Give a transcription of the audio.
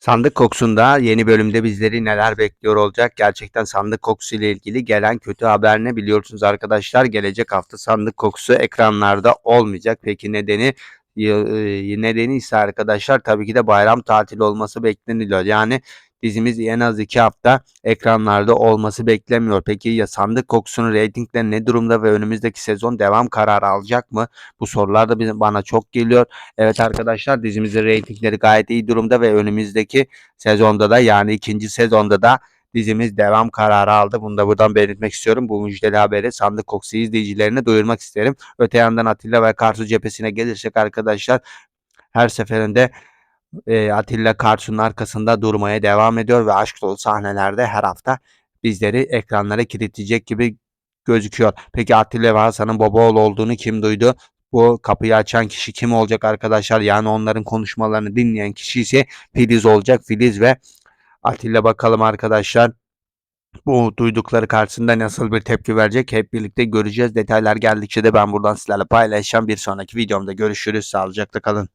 Sandık Kokusu'nda yeni bölümde bizleri neler bekliyor olacak? Gerçekten Sandık Kokusu ile ilgili gelen kötü haber ne biliyorsunuz arkadaşlar? Gelecek hafta Sandık Kokusu ekranlarda olmayacak. Peki nedeni e, nedeni ise arkadaşlar tabii ki de bayram tatili olması bekleniliyor. Yani dizimiz en az iki hafta ekranlarda olması beklemiyor. Peki ya Sandık Kokusu'nun reytingleri ne durumda ve önümüzdeki sezon devam kararı alacak mı? Bu sorular da bizim, bana çok geliyor. Evet arkadaşlar dizimizin reytingleri gayet iyi durumda ve önümüzdeki sezonda da yani ikinci sezonda da dizimiz devam kararı aldı. Bunu da buradan belirtmek istiyorum. Bu müjdeli haberi Sandık Kokusu izleyicilerine duyurmak isterim. Öte yandan Atilla ve Karsu cephesine gelirsek arkadaşlar her seferinde e, Atilla Karsu'nun arkasında durmaya devam ediyor ve aşk dolu sahnelerde her hafta bizleri ekranlara kilitleyecek gibi gözüküyor. Peki Atilla ve Hasan'ın baba oğlu olduğunu kim duydu? Bu kapıyı açan kişi kim olacak arkadaşlar? Yani onların konuşmalarını dinleyen kişi ise Filiz olacak. Filiz ve Atilla bakalım arkadaşlar. Bu duydukları karşısında nasıl bir tepki verecek hep birlikte göreceğiz. Detaylar geldikçe de ben buradan sizlerle paylaşacağım. Bir sonraki videomda görüşürüz. Sağlıcakla kalın.